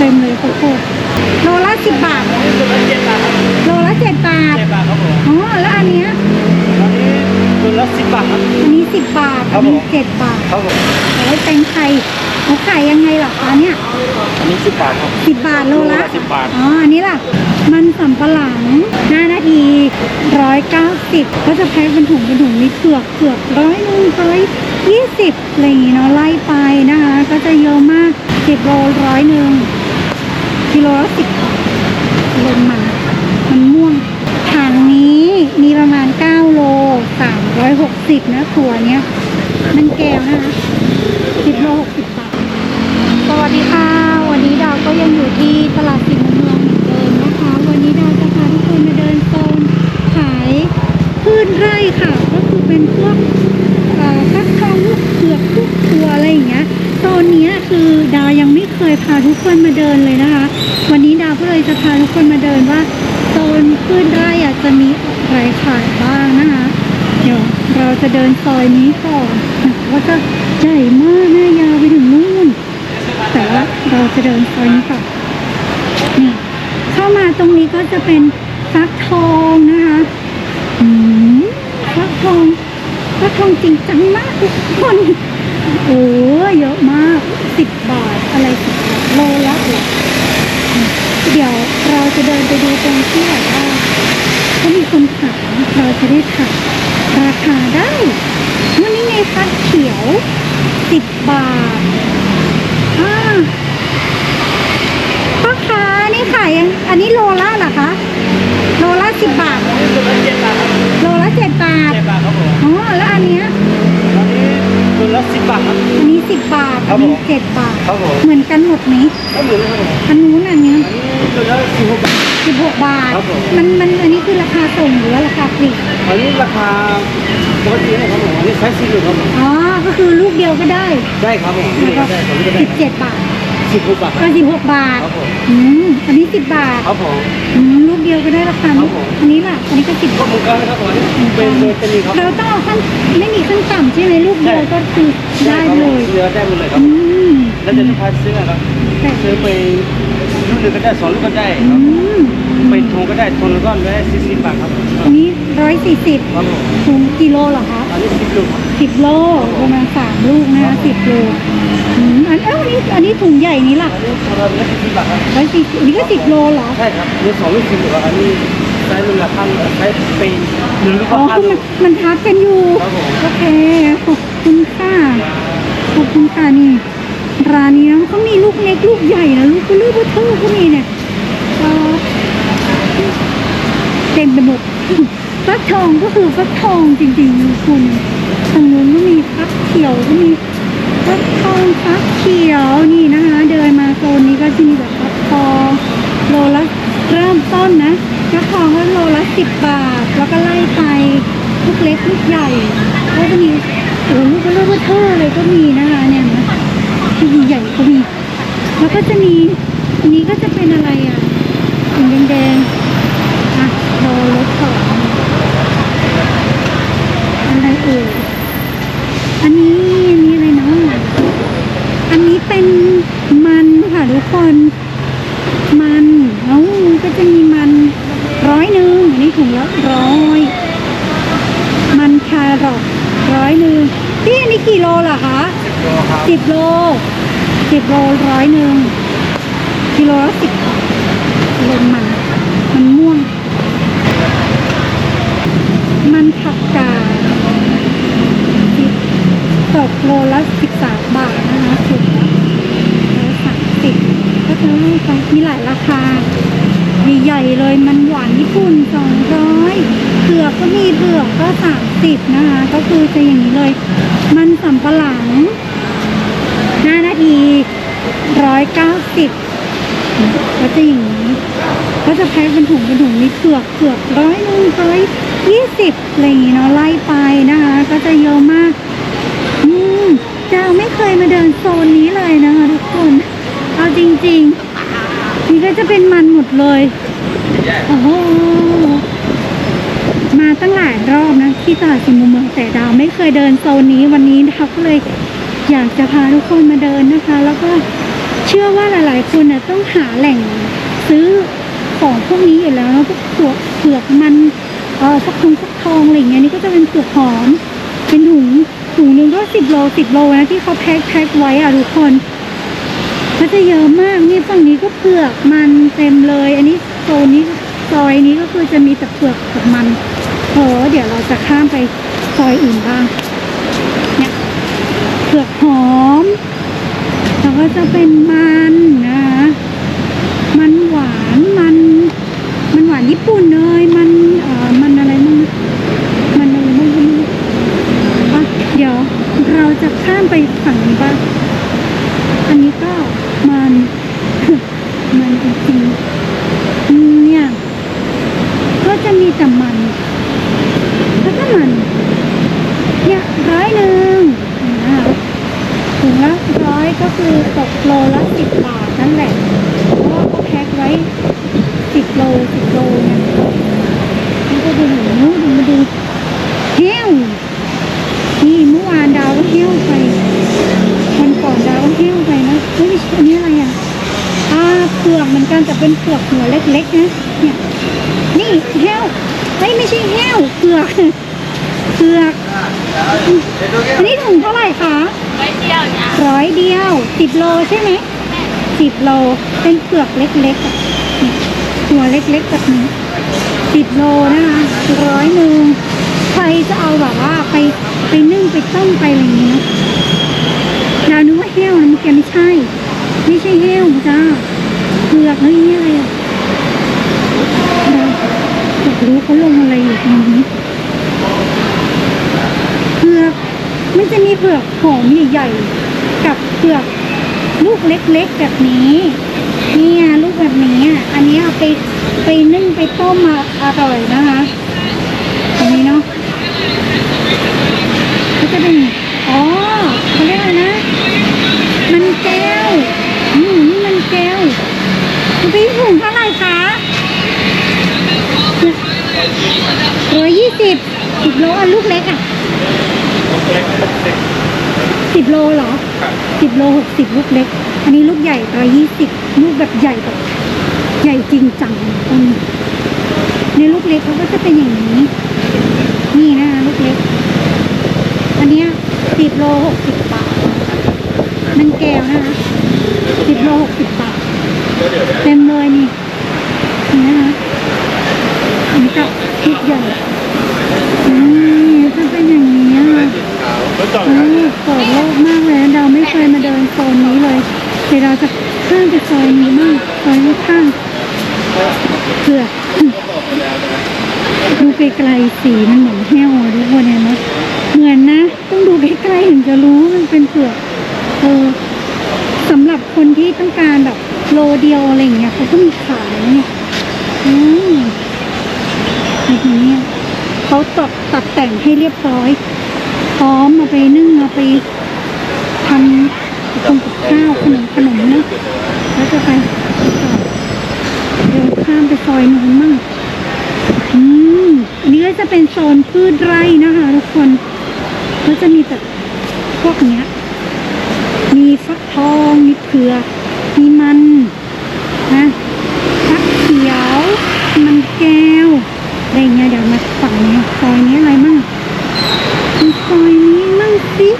เต็มเลยโคโค่โลละสิบบาทนี่ตัวละเจ็ดบาทครับโลละเจ็ดบาท เจ็ดบาทครับผมอ๋อ แล้วอันเนี้ย ตอนนี้ตัวละสิบบาทครับ อันนี้สิบบาท ครัอับนนี้ผมเจ็ดบาทครับผมโอ้ยเป็นไข่เขาขายยังไงล่ะคะเนี่ยอันนี้สิบบาทครับ สิบบาทโลละโลละ10บาท อ๋อ อันนี้ล่ะ มันสำปะหลังห้านาทีร้อยเก้าสิบก็จะแพ็คเป็นถุงเป็นถุงมีเผือกเผือกร้อยหนึ่งร้อยยี่สิบอะไรอย่างงี้เนาะไล่ไปนะคะ ก็จะเยอะมากสิบโลร้อยหนึ่ง กิโลละสิบลงมันมันม่วงถังนี้มีประมาณ9โล360นะตัวเนี้ย มันแก้วนะคะ10โล60บาท สวัสดีค่ะ วันนี้ดาวก็ยังอยู่ที่ตลาดสินเมืองเหมือนเดิมนะคะ วันนี้ดาวจะพาทุกคนมาเดินโซนขายพืชไร่ค่ะ ก็คือเป็นพวกเอ่อฟักทองลูกเผือกลูกทัวอะไรอย่างเงี้ยโซนนี้คือดาวยังไม่ เคยพาทุกคนมาเดินเลยนะคะ วันนี้ดาวก็เลยจะพาทุกคนมาเดินว่าโซนพืชไร่อะจะมีอะไรขายบ้างนะคะ เดี๋ยวเราจะเดินซอยนี้ก่อนว่าจะใหญ่มากน่ายาวไปถึงนู่น แต่ว่าเราจะเดินซอยนี้ก่อนนี่เข้ามาตรงนี้ก็จะเป็นฟักทองนะคะอืมฟักทองฟักทองจริงจังมากทุกคนโอ้เยอะมากสิบบาทอะไรสิบบาทโลละเหรอเดี๋ยวเราจะเดินไปดูตรงที่แบบว่าถ้ามีคนขายเราจะได้ถามราคาได้วันนี้ไงฟักเขียว สิบบาทอ่าพ่อค้านี่ขายยังอันนี้โลละเหรอคะ โลละสิบบาทอันนี้ตัวละเจ็ดบาทครับโลละเจ็ดบาท เจ็ดบาทครับผมอ๋อ แล้วอันเนี้ย ตอนนี้ตัวละสิบบาทครับ อันนี้สิบบาท ครัอับนนี้ผมเจ็ดบาท ครับผมเหมือนกันหมดไหมก็เหมือนกันครับผมอันนู้นอันเนี้ยอันนี้ตัวละสิบหกบาท สิบหกบาท ครับผม มันมันอันนี้คือราคาส่งหรือว่าราคาปลีกอันนี้ราคาปกตินะครับผมอันนี้ไซส์สี่หนึ่งครับผมอ๋อ ก็คือลูกเดียวก็ได้ได้ครับผมนี่แล้วก็ก็ได้ผมนี่ก็ได้สิบเจ็ดบาทสิบหกบาทคก็รับสิบหกบาท ครับผม อืม อันนี้สิบบาท ครับผม อืม ลูกเดียวก็ได้ราคาครันี้บผม อันนี้ล่ะ อันนี้ก็สิบก็บาทเหมือนกันนะครับผมอันนี้เป็นเป็นเป็นนี่ครับ เราต้องเอาขั้นไม่มีขั้นต่ำใช่ไหมลูกเดียวก็คือได้ครับเลผมยเรือได้หมดเลยครัอืบมแล้วจะลูกค้าซื้ออะไรครับแต่ซื้อไป ลูกหนึ่งก็ได้สองลูกก็ได้คอืรับมไปทงก็ได้ทงแล้วก็ได้สี่สิบบาทครับอันนี้ร้อยสี่สิบครับผมถุงกิโลเหรอคะอันนี้สิบลูกครับสิบโลประมาณสามลูกนะคะสิบโลอืมอันเอ้าอันนี้อันนี้ถุงใหญ่นี้ล่ะอันนี้ทงละสี่สิบบาทครับร้อยสี่สิบอันนี้ก็สิบโลเหรอใช่ครับนี่สองลูกสิบลูกครับอันนี้ใช้ลูกละพันใช้ไปหนึ่งลูกอ๋ก็อพันคือลูมันกมันทับกันอยู่ครับผม โอเคขอบคุณค่ะขอบคุณค่ะนี่ ร้านนี้นะเขามีลูกเล็กลูกใหญ่นะลูกก็ลูกเท่าก็มีเนี่ยเต็มไปหมดฟักทองก็คือฟักทองจริงๆคุณทางนู้นก็มีฟักเขียวก็มีฟักทองฟักเขียวนี่นะคะเดินมาโซนนี้ก็จะมีแบบฟักทองโลละเริ่มต้นนะฟักทองก็โลละสิบบาท แล้วก็ไล่ไปลูกเล็กลูกใหญ่ก็จะมีโอ้โหลูกก็เลือกเท่าเลยก็มีนะคะเนี่ย นะที่ใหญ่ก็มี แล้วก็จะมี อันนี้ก็จะเป็นอะไรอะสีแดงๆอะรอรถก่อนอะไรเอ่ยอันนี้มีอะไรเนาะอันนี้เป็นมันค่ะทุกคน มันเอ้าก็จะมีมันร้อยหนึ่งอันนี้ถุงละร้อยมันแครอทร้อยหนึ่งพี่อันนี้กี่โลเหรอคะ โลครับสิบโลสิบโลร้อยหนึ่งกิโลละสิบลงมันมันม่วง มันผักกาดสิบตกโลละสิบสามบาทนะคะสุดร้อยสามสิบก็จะมีหลายราคา ใหญ่ๆเลยมันหวานญี่ปุ่นสองร้อยเผือกก็มีเผือกก็สามสิบนะคะ ก็คือจะอย่างนี้เลย มันสำปะหลังหน้านาทีร้อยเก้าสิบก็จะอย่างนี้ก็จะแพ็คเป็นถุงเป็นถุงมีเผือกเผือกร้อยหนึ่งร้อยยี่สิบอะไรอย่างนี้เนาะไล่ไปนะคะ ก็จะเยอะมากอืมเจ้าไม่เคยมาเดินโซนนี้เลยนะคะทุกคน เอาจริง ๆ นี่ก็จะเป็นมันหมดเลย โอ้โห มาตั้งหลายรอบนะ ที่ตลาดสินมุมเมืองแต่ดาวไม่เคยเดินโซนนี้วันนี้ดาวก็เลยอยากจะพาทุกคนมาเดินนะคะ แล้วก็ชเชื่อว่าหลายๆคนน่ะต้องหาแหล่งซื้อของพวกนี้อยู่แล้วเนาะพวกเผือกเผือกมันเออฟักทองฟักทองอะไรอย่างเงี้ยนี่ก็จะเป็นเผือกหอม เป็นถุงถุงหนึงก็สิบโลสิบโลนะที่เขาแพ็คแพ็คไว้อะทุกคน ก็จะเยอะมากนี่ฝั่งนี้ก็เผือกมันเต็มเลย อันนี้โซนนี้ซอยนี้ก็คือจะมีแต่เผือกกับมันเออเดี๋ยวเราจะข้ามไปซอยอื่นบ้างเนี่ยเผือกหอมแล้วก็จะเป็นมันนะมันหวานมันมันหวานญี่ปุ่นเลยมันเอ่อมันอะไรมั่งนมันอะไรมั่งก็ไม่รู้อะเดี๋ยวเราจะข้ามไปฝั่งนี้บ้างอันนี้ก็ มัน มันจริงๆเนี่ย ก็จะมีแต่มัน แล้วก็มัน เนี่ยร้อยหนึ่งนะคะถุงละร้อยก็คือตกโลละสิบบาทนั่นแหละ เพราะว่าเขาแพ็คไว้สิบโลสิบโลเนี่ยนี่ก็ดูหนูดูมาดูเฮี้ยวนี่เมื่อวานดาวก็เฮี้ยวไป วันก่อนดาวก็เฮี้ยวไปนะเฮ้ยอันนี้อะไรอะอ่าเผือกเหมือนกันแต่เป็นเผือกหัวเล็กๆนะเนี่ยนี่เฮี้ยวเฮ้ยไม่ใช่เฮี้ยวเผือกเผือกอันนี้ถุงเท่าไหร่คะไว้เดียวนะร้อยเดียวสิบโลใช่ไหมสิบโลเป็นเปลือกเล็กๆอะเนี่ยหัวเล็กๆแบบนี้สิบโลนะคะร้อยหนึ่งใครจะเอาแบบว่าไปไปนึ่งไปต้มไปอะไรอย่างนี้นะเรานึกว่าแห้วนะเมื่อกี้ไม่ใช่ ไม่ใช่แห้วจ้าเปลือกเฮ้ยนี่อะไรอะอยากรู้เขาลงอะไรอยู่ตรงนี้เผือกมันจะมีเผือกหอมใหญ่ๆกับเผือกลูกเล็กๆแบบนี้เนี่ยลูกแบบนี้อะอันนี้เอาไปไปนึ่งไปต้มมาอร่อยนะคะอันนี้เนาะก็จะเป็นอ๋อเขาเรียกอะไรนะ มันแก้วอืมนี่มันแก้วคุณพี่ถุงเท่าไหร่คะร้อยยี่สิบสิบโลอันลูกเล็กอะสิบโลเหรอสิบโลหกสิบลูกเล็ก อันนี้ลูกใหญ่ร้อยยี่สิบลูกแบบใหญ่แบบใหญ่จริงจังอืมในลูกเล็กเขาก็จะเป็นอย่างนี้ นี่นะคะลูกเล็ก อันเนี้ยสิบโลหกสิบบาท มันแก้วนะคะสิบโลหกสิบบาท เต็มเลยนี่นี่นะคะอันนี้ก็ลูกใหญ่อืมจะเป็นอย่างนี้อะรถจออเปิดโลกมากเลยเราไม่เคยมาเดินโซนนี้เลยเดี๋ยวเราจะข้ามไปซอยนี้บ้างซอยข้างเผื่อดูไกลๆสีมันเหมือนแห้วอะทุกคนเห็นไหมเหมือนนะ ต้องดูใกล้ๆถึงจะรู้มันเป็นเผือก เออสำหรับคนที่ต้องการแบบโลเดียวอะไรอย่างเงี้ยเขาก็มีขายนะเนี่ยอืมแบบนี้เขาตัดตัดแต่งให้เรียบร้อย พร้อมมาไปนึ่งมาไปทำทำกับข้าวขนมขนมนะแล้วจะไปเดินข้ามไปซอยนู้นมั่งอืมอันนี้ก็จะเป็นโซนพืชไร่นะคะทุกคน ก็จะมีแบบพวกเนี้ย มีฟักทอง มีเผือกมีมันนะฟักเขียว มันแก้วอะไรเงี้ยเดี๋ยวมาฝั่งนี้ซอยนี้อะไรมั่ง ดูซอยนี้มั่งสิ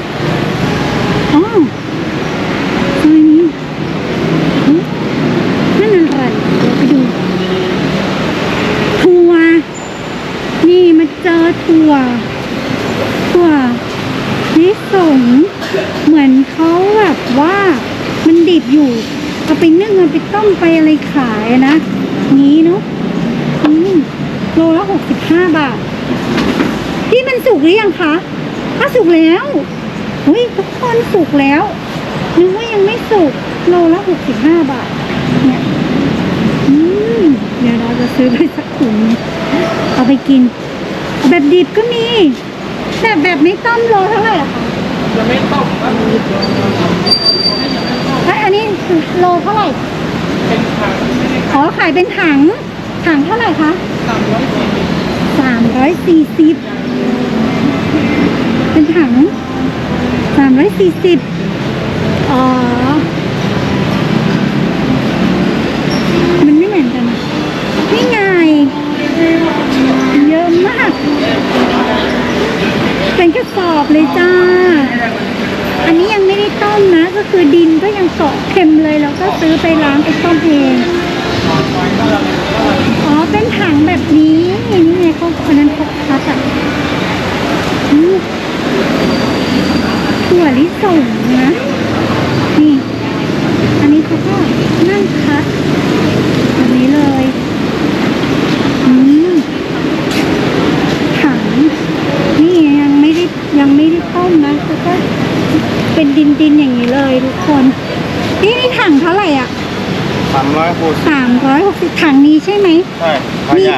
อ๋อซอยนี้เฮ้ยนั่นอะไรเดี๋ยวไปดู ถั่ว นี่มาเจอถั่ว ถั่วลิสงเหมือนเขาแบบว่ามันดิบอยู่ เอาไปนึ่งเอาไปต้มไปอะไรขายอะนะ งี้เนาะอืมโลละหกสิบห้าบาท พี่มันสุกหรือยังคะถ้าสุกแล้วเฮ้ยทุกคนสุก แล้วนึกว่ายังไม่สุกโลละหกสิบห้าบาท เนี่ยอืมเดี๋ยวเราจะซื้อไปสักถุงเอาไปกินเอาแบบดิบก็มีแต่แบบไม่ต้มโลเท่าไหร่อะคะจะไม่ต้องครับเอ้ยอันนี้โลเท่าไหร่เป็นทางไม่ได้อ๋อขายเป็นถัง ถังเท่าไหร่คะสามร้อยสี่สิบสามร้อยสี่สิบเป็นถัง สามร้อยสี่สิบอ๋อ มันไม่เหมือนกันนี่ไง เยอะมาก เป็นกระสอบเลยจ้า อันนี้ยังไม่ได้ต้มนะ ก็คือดินก็ยังเกาะเค็มเลย แล้วก็ซื้อไปล้างไปต้มเอง อ๋อ เป็นถังแบบนี้ นี่ไงเขาคนนั้นเขาคัดอะ ถั่วลิสงนะ นี่ อันนี้เขาก็นั่งคัดแบบนี้เลยอืมถังนี่ยังไม่ได้ยังไม่ได้ต้มนะแล้วก็เป็นดินดินๆอย่างนี้เลยทุกคน นี่นี่ถังเท่าไหร่อะสามร้อยหกสามร้อยหกสิบถังนี้ใช่ไหมใช่ขยะ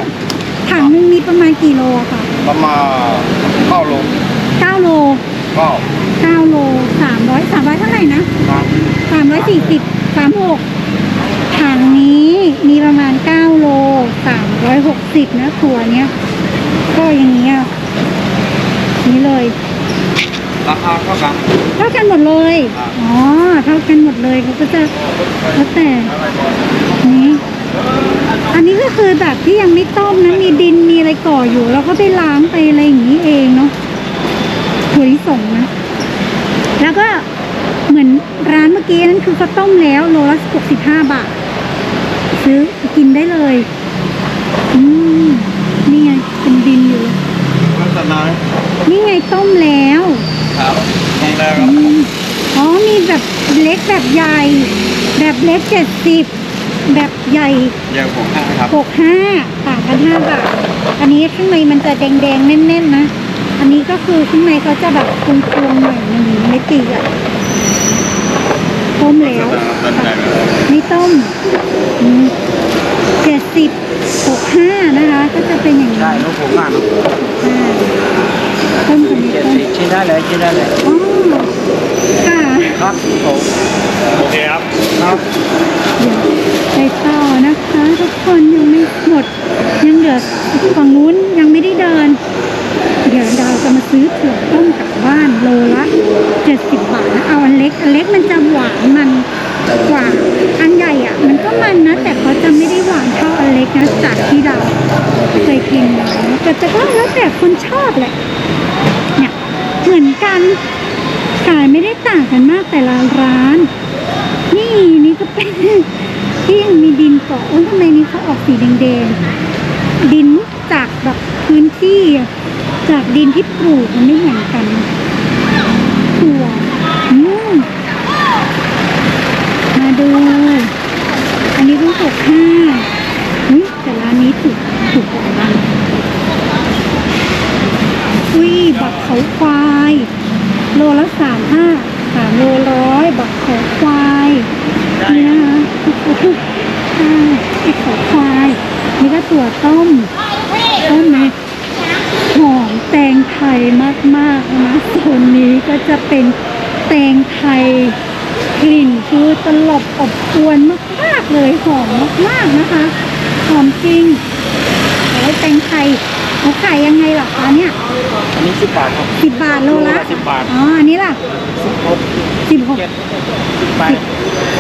ถังหนึงมีประมาณกี่โลอะค่ะ ประมาณเก้าโลเก้าโลเก้าเก้าโลสามร้อยสามร้อยเท่าไหร่นะครับสามร้อยสี่สิบสามหกถังนี้มีประมาณเก้าโลสามร้อยหกสิบนะถั่วเนี้ย ก็อย่างเงี้ยนี่เลยราคาเท่ากันเท่ากันหมดเลยครับอ๋อ เท่ากันหมดเลยเขาก็จะแล้วแต่ นี้ อันนี้ก็คือแบบที่ยังไม่ต้มนะ มีดิน มีอะไรก่ออยู่ แล้วก็ไปล้างไปอะไรอย่างนี้เองเนาะถั่ วลิสงนะ แล้วก็เหมือนร้านเมื่อกี้นั้นคือเขาต้มแล้ว โลละหกสิบห้าบาท ซื้อกินได้เลย อืมนี่ไงเป็นดินอยู่เลยลักษณะนี่ไงต้มแล้วครับตรงแรกอืมอ๋อมีแบบเล็กแบบใหญ่ แบบเล็กเจ็ดสิบแบบใหญ่เยี่ยมผมให้ครับหกห้าต่างกันห้าบาท อันนี้ข้างในมันจะแดงๆแน่นๆนะ อันนี้ก็คือข้างในเขาจะแบบพวงๆหน่อยหนึงไม่ตีอะต้มแล้วต้นใหญ่เลยไม่ต้มเจ็ดสิบหกห้านะคะ ก็จะเป็นอย่างนี้ใช่ลูกผมอ่านอ่าต้มกับนี้เจ็ดต้มสิบชิ้นได้เลยชิ้นได้เลยอ๋อค่ะครับผมโอเคครับครับเดี๋ยวไปต่อนะคะ ทุกคนยังไม่หมด ยังเหลือฝั่งนู้นยังไม่ได้เดิน เดี๋ยวดาวจะมาซื้อถั่วต้มกลับบ้านโลละ70บาทนะเอาอันเล็กอันเล็กมันจะหวานมันกว่าอันใหญ่อะ มันก็มันนะ แต่เขาจะไม่ได้หวานเท่าอันเล็กนะจากที่เราเคยกินมาแต่แต่ก็แล้วแต่คนชอบแหละเนี่ยเหมือนกันขายไม่ได้ต่างกันมากแต่ละร้าน นี่นี่ก็เป็นที่ยังมีดินเกาะโอ้ยทำไมนี่เขาออกสีแดงๆดินจากแบบพื้นที่ จากดินที่ปลูกมันไม่เหมือนกันถั่วอืมมาดู อันนี้ต้องหกห้าแต่ร้านนี้ถูกถูกกว่าบ้างอุ้ยบักเขาควาย โลละสามห้าสามโลร้อยบักเขาควายนี่นะคะอ่าไอเขาควาย นี่ก็ถั่วต้ม ต้มไหมหอมแตงไทยมากๆนะโซนนี้ก็จะเป็นแตงไทยกลิ่นคือตลบอบอวนมากๆเลยหอมมากๆนะคะ หอมจริงโอ้ยแตงไทยเขาขายยังไงหรอคะเนี่ย อันนี้สิบบาทครับ สิบบาทโลละ สิบบาท อ๋อ อันนี้ล่ะ สิบหก สิบหก เจ็ดสิบแปด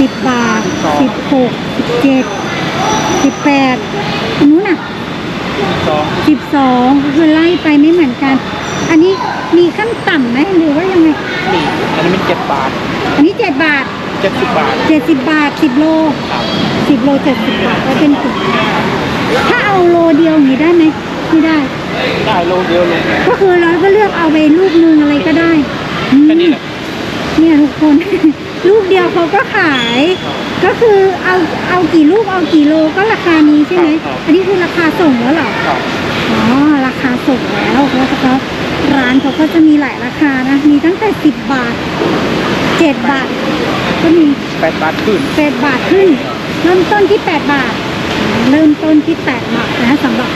สิบบาท สอง สิบห กสิบเจ็ดสิบแปดอันนู้นน่ะสองสิบสองคือไล่ไปไม่เหมือนกัน อันนี้มีขั้นต่ำไหมหรือว่ายังไง นี่อันนี้มันเจ็ดบาทอันนี้เจ็ดบาทเจ็ดสิบบาท เจ็ดสิบบาทสิบโลครับสิบโลเจ็ดสิบบาทก็เป็นถุงถ้าเอาโลเดียวอย่างนี้ได้ไหมไม่ได้ ได้โลเดียวลงก็คือเราก็เลือกเอาไปลูกนึงอะไรก็ได้อืมแค่นี้แหละ เนี่ยทุกคน ลูกเดียวเขาก็ขาย ก็คือเอาเอากี่ลูกเอากี่โลก็ราคานี้ใช่ไหมครับ อันนี้คือราคาส่งแล้วเหรอ ครับอ๋อ ราคาส่งแล้วแล้วก็ร้านเขาก็จะมีหลายราคานะ มีตั้งแต่สิบบาทเจ็ดบาท ก็มีแปดบาทขึ้นแปดบาทขึ้น เริ่มต้นที่แปดบาท เริ่มต้นที่แปดบาทนะสำหรับ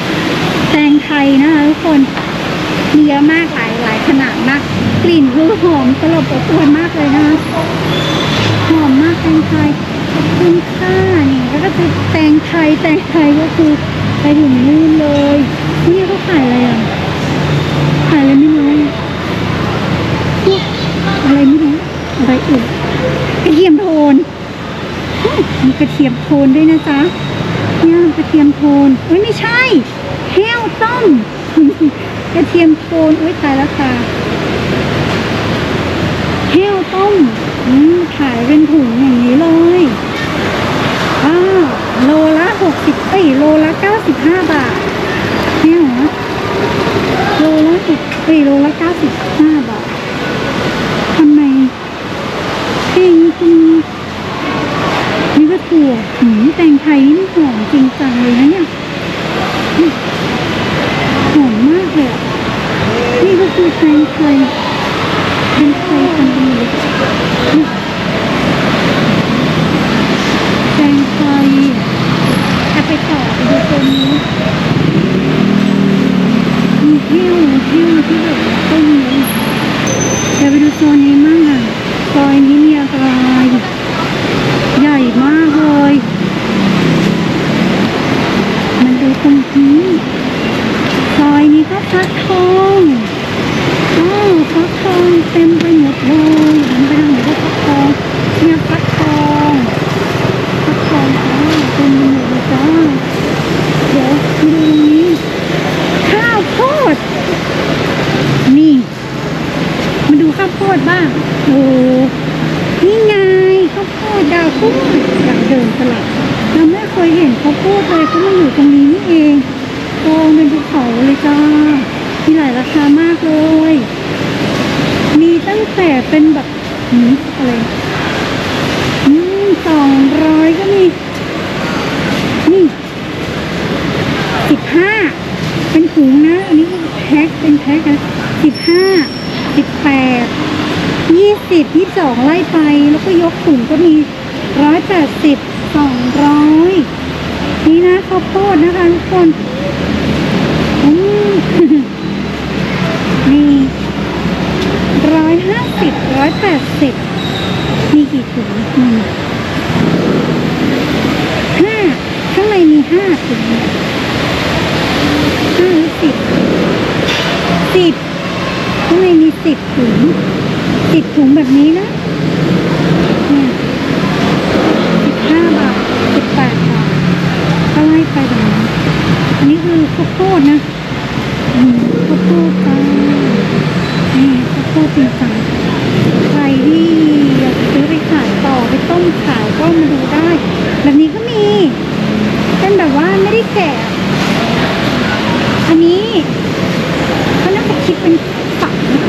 แตงไทยนะคะทุกคน มีเยอะมากหลายหลายขนาดมาก กลิ่นคือหอมตลบอบอวนมากเลยนะคะหอมมากแตงไทย ขอบคุณค่ะนี่แล้วก็คือแตงไทยแตงไทยก็คือไปถึงนู่นเลยนี่เขาขายอะไรอะขายอะไรไม่รู้พวกอะไรไม่รู้อะไรอื่นกระเทียมโทนมีกระเทียมโทนด้วยนะจ๊ะเนี่ยกระเทียมโทนเอ้ยไม่ใช่แห้วต้มกระเทียมโทนอุ้ยตายแล้วค่ะแห้วต้มขายเป็นถุงอย่างนี้เลย อ้าวโลละหกสิบเอ้ยโลละเก้าสิบห้าบาทเนี่ยเหรอโลละสิบเอ้ยโลละเก้าสิบห้าบาททำไมแพงจริงนี่ก็ถั่วหืมแตงไทยนี่หอมจริงจังเลยนะเนี่ยหอมมากเลยนี่ก็คือแตงไทยเป็นไทยพันธุ์ดีเลยนี่แตงไทยถ้าไปต่อไปดูตัวนี้มีเที่ยวเที่ยวที่แบบต้นนี้เดี๋ยวไปดูโซนนี้มั่งอะซอยนี้มีอะไร ใหญ่มากเลย มันดูตรงนี้ซอยนี้ก็ฟักท องอ้าวฟักทองเต็มไปหมดเลยหันไปทางไหนก็ฟักทองเนี่ยฟักทองฟักทองจ้าเต็มไปหมดเลยจ้าเดี๋ยวดูตรงนี้ข้าวโพดนี่มาดูข้าวโพดบ้างโอ้นี่ไงข้าวโพดดาวพุ่งอยากเดินตลาดเราไม่เคยเห็นข้าวโพดเลยเขามาอยู่ตรงนี้นี่เองโตเป็นภูเขาเลยจ้า มีหลายราคามากเลย มีตั้งแต่เป็นแบบหืมอะไรอืมสองร้อยก็มี นี่สิบห้าเป็นถุงนะ อันนี้แพ็คเป็นแพ็คนะสิบห้าสิบแปดยี่สิบยี่สองไล่ไป แล้วก็ยกถุงก็มีร้อยแปดสิบสองร้อยนี่นะข้าวโพดนะคะทุกคน อืม ร้อยห้าสิบร้อยแปดสิบมีกี่ถุงหนึ่งห้าข้างในมีห้าถุงห้าสิบสิบข้างในมีสิบถุงสิบถุงแบบนี้นะเนี่ยสิบห้าบาทสิบแปดบาทก็ไล่ไปแบบนี้อันนี้คือข้าวโพดนะอืมข้าวโพดจ้า นี่ข้าวโพดจริงจังใครที่อยากซื้อไปขายต่อไปต้มขายก็มาดูได้ แบบนี้ก็มีเป็นแบบว่าไม่ได้แกะอันนี้เขาน่าจะคิดเป็นฝักนะ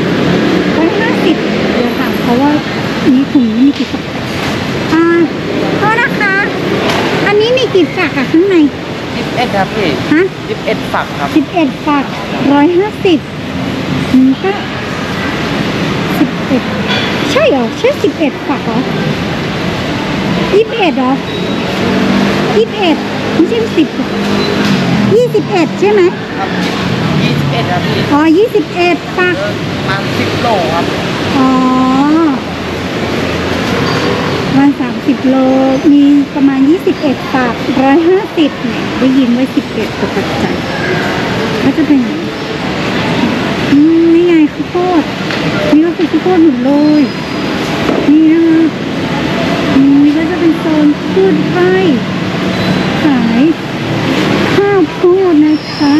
ร้อยห้าสิบเดี๋ยวถามเขาว่าอันนี้ถุงนี้มีกี่ฝักอ่าโทษนะคะ อันนี้มีกี่ฝักอะข้างในยี่สิบเอ็ดครับพี่ฮะยี่สิบเอ็ดฝักครับสิบเอ็ดฝักร้อยห้าสิบอืมก็สิบ เอ็ดใช่เหรอใช่สิบเอ็ดฝักเหรอยี่สิบเอ็ดเหรอยี่สิบเอ็ดไม่ใช่สิบยี่สิบเอ็ดใช่ไหมครับยี่สิบเอ็ดครับพี่อ๋อยี่สิบเอ็ดฝักเออมาสิบโลครับอ๋อวันสามสิบโลมีประมาณยี่สิบเอ็ดปากร้อยห้าสิบเนี่ยได้ยินไว้สิบเอ็ดตกใจก็จะเป็นอย่างนี้อืมนี่ไงข้าวโพด นี่ก็คือข้าวโพดหมดเลย นี่นะคะนี่ก็จะเป็นโซนพืชไร่ขายข้าวโพดนะคะ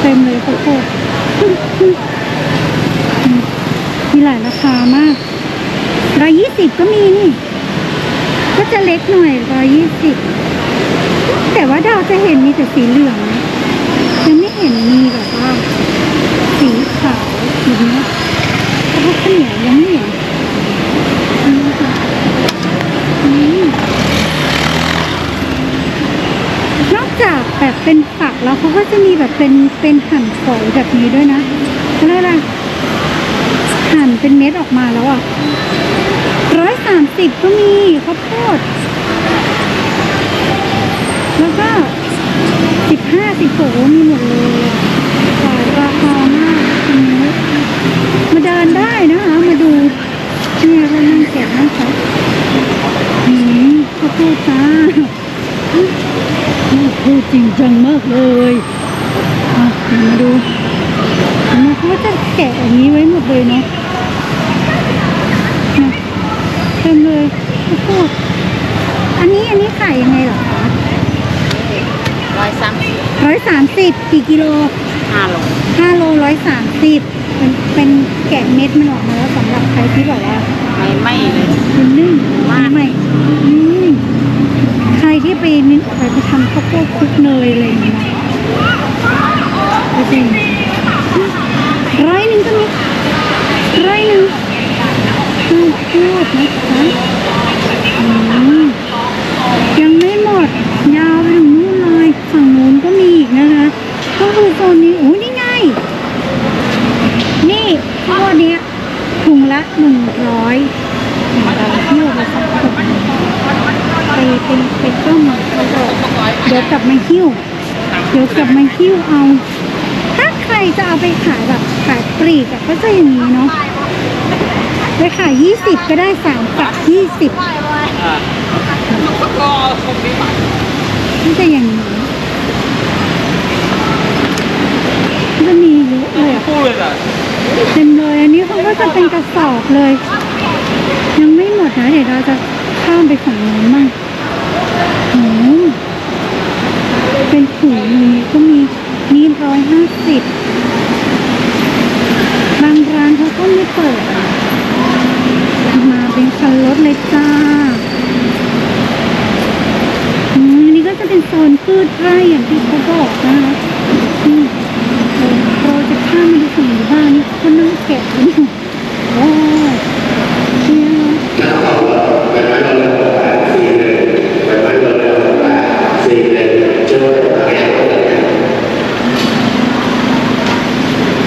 เต็มเลยข้าวโพดมีหลายราคามากร้อยยี่สิบก็มีนี่ ก็จะเล็กหน่อยร้อยยี่สิบแต่ว่าดาวจะเห็นมีแต่สีเหลืองนะจะไม่เห็นมีแบบว่า สีขาวสีเนี้ยเพราะว่าข้าวเหนียวยังไม่เห็นอันนี้ค่ะอืมนอกจากแบบเป็นฝักแล้วเขาก็ จะมีแบบเป็นเป็นหั่นฝอยแบบนี้ด้วยนะเขารียกอะไรหั่นเป็นเม็ดออกมาแล้วอะร้อยสามสิบก็มีข้าวโพดแล้วก็สิบห้าสิบหกมีหมดเลยอะหลายราคามากตรงนี้มาเดินได้นะคะมาดูเนี่ยเรานั่งแกะนั่งครับอืมข้าวโพดจ้า พดจริงจังมากเลยอะเดี๋ยวมาดูอันนี้เขาก็จะแกะอย่างนี้ไว้หมดเลยเนาะเนี่ยเต็มเลยข้าวโพดอันนี้อันนี้ขายยังไงเหรอคะร้อยสามสิบร้อยสามสิบกี่กิโลห้าโลห้าโลร้อยสามสิบเป็นเป็นแกะเม็ดมันออกมาแล้วสำหรับใครที่แบบว่าไม่ไม่เลยเป็นนึ่งมากใหม่อืมใคร ที่ไปนี่ไปไปทำข้าวโพดคลุกเนยอะไรอย่างเงี้ยก็จริงร้อยหนึ่งก็มีร้อยหนึ่งข้าวโพดนะคะอืมยังไม่หมด ยาวไปถึงนู่นเลยฝั่งนู้นก็มีอีกนะคะ ก็คือโซนนี้โอ้ยนี่ไง นี่ข้าวโพดเนี้ยถุงละหนึ่งร้อยเราเที่ยวไปสักคนไปไปไปต้มแล้วก็เดี๋ยวกลับมาหิ้ว เดี๋ยวกลับมาหิ้วเอา ถ้าใครจะเอาไปขายแบบขายปลีกอะก็จะอย่างนี้เนาะไปขายยี่สิบก็ได้สามฝักยี่สิบอ่าก็คงดีมากมันจะอย่างนี้มันมีเยอะเลยอะเต็มเลยอันนี้เขาก็จะเป็นกระสอบเลย ยังไม่หมดนะเดี๋ยวเราจะข้ามไปฝั่งโน้นมั่งอืมเป็นถุง อยห้าสิบบางร้านเขาก็ไม่เปิดมาเป็นคันรถเลยจ้าอืมอันนี้ก็จะเป็นโซนพืชไร่อย่างที่เขาบอกนะคะอืมเราจะข้ามมาดูฝั่งบ้านนี่ก็นั่งแกะอยู่โอ้เนี่ย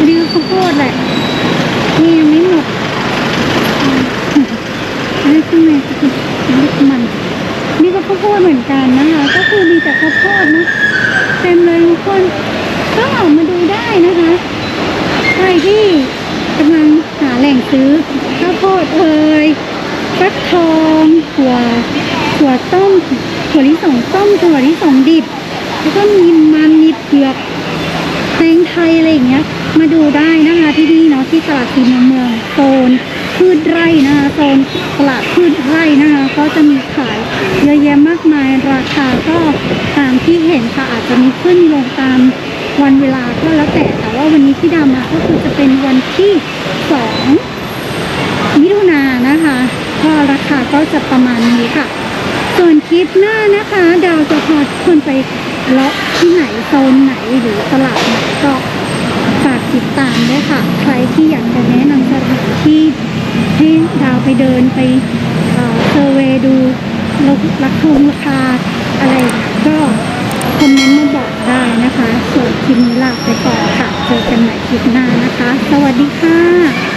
ดิวข้าวโพดแหละ นี่ยังไม่หมดอืมอันนี้ข้างในก็คือลูกมัน นี่ก็ข้าวโพด เหมือนกันนะคะ ก็คือมีแต่ข้าวโพดนะเต็มเลยทุกคนก็ออกมาดูได้นะคะ ใครที่กำลังหาแหล่งซื้อข้าวโพดเอ่ยฟักทองถั่วถั่วต้มถั่วลิสงต้มถั่วลิสงดิบ แล้วก็มีมันมีเผือกแตงไทยอะไรอย่างเงี้ย มาดูได้นะคะที่นี่เนาะที่ตลาดสีเมืองเมืองโซนพืชไร่นะคะโซนตลาดพืชไร่นะคะก็จะมีขาย เยอะแยะมากมายราคาก็ตามที่เห็นค่ะอาจจะมีขึ้นลงตามวันเวลาก็แล้วแต่แต่ว่าวันนี้ที่ดามาก็คือจะเป็นวันที่สองมิถุนายนนะคะก็ราคาก็จะประมาณนี้ค่ะ ส่วนคลิปหน้านะคะ ดาวจะพาทุกคนไปเลาะที่ไหนโซนไหนหรือตลาดไหนก็ฝากติดตามด้วยค่ะ ใครที่อยากจะแนะนำสถานที่ให้ดาวไปเดินไปเออเซอร์เวดู ย์ดูราคงราคาอะไรก็คอมเมนต์มาบอกได้นะคะ ส่วนคลิปนี้ลาไปก่อนค่ะ เจอกันใหม่คลิปหน้านะคะ สวัสดีค่ะ